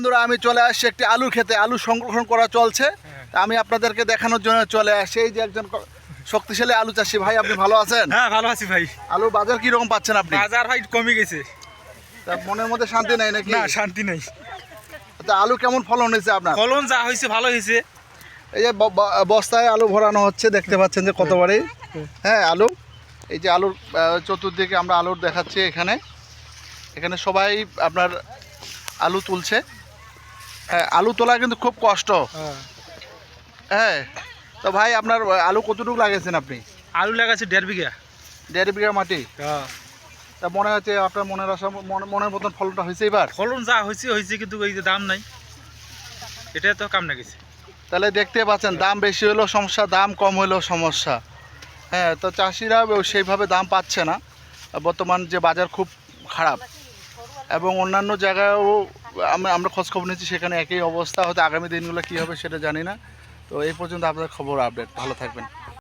বন্ধুরা আমি চলে আসছি একটি আলু খেতে। আলু সংরক্ষণ করা চলছে। তা আমি আপনাদেরকে দেখানোর জন্য চলে আসছি। এই যে একজন শক্তিশালী আলু চাষি ভাই আপনি ভালো আছেন? হ্যাঁ ভালো আছি ভাই। আলু বাজার কি রকম পাচ্ছেন আপনি? বাজার ভাই কমে গেছে। তা মনের মধ্যে শান্তি নাই নাকি? না শান্তি নেই। তা আলু কেমন ফলন হয়েছে আপনার? ফলন যা হয়েছে ভালো হয়েছে। এই যে বস্তায় আলু ভরানো হচ্ছে দেখতে পাচ্ছেন যে কতবারই। হ্যাঁ আলু। এই যে আলুর চতুর্দিকে আমরা আলুর দেখাচ্ছি এখানে। এখানে সবাই আপনার আলু তুলছে। হ্যাঁ আলু তোলা কিন্তু খুব কষ্ট। হ্যাঁ। তো ভাই আপনার আলু কতটুকু লাগিয়েছেন আপনি? আলু লাগাচ্ছে দেড় বিঘা। দেড় বিঘা মাটি? তা মনে হচ্ছে আপনার মনের আশা মনে- মনের মতন ফলনটা হয়েছে এবার? ফলন যা হয়েছে হয়েছে কিন্তু ওই যে দাম নাই। এটা তো কাম না গেছে তাহলে দেখতে পাচ্ছেন দাম বেশি হলেও সমস্যা দাম কম হলেও সমস্যা। হ্যাঁ তো চাষিরা সেইভাবে দাম পাচ্ছে না। বর্তমান যে বাজার খুব খারাপ। এবং অন্যান্য জায়গায়ও আমরা আমরা খোঁজখবর নিচ্ছি, সেখানে একই অবস্থা, হয়তো আগামী দিনগুলো কী হবে সেটা জানি না। তো এই পর্যন্ত আপনাদের খবর আপডেট, ভালো থাকবেন।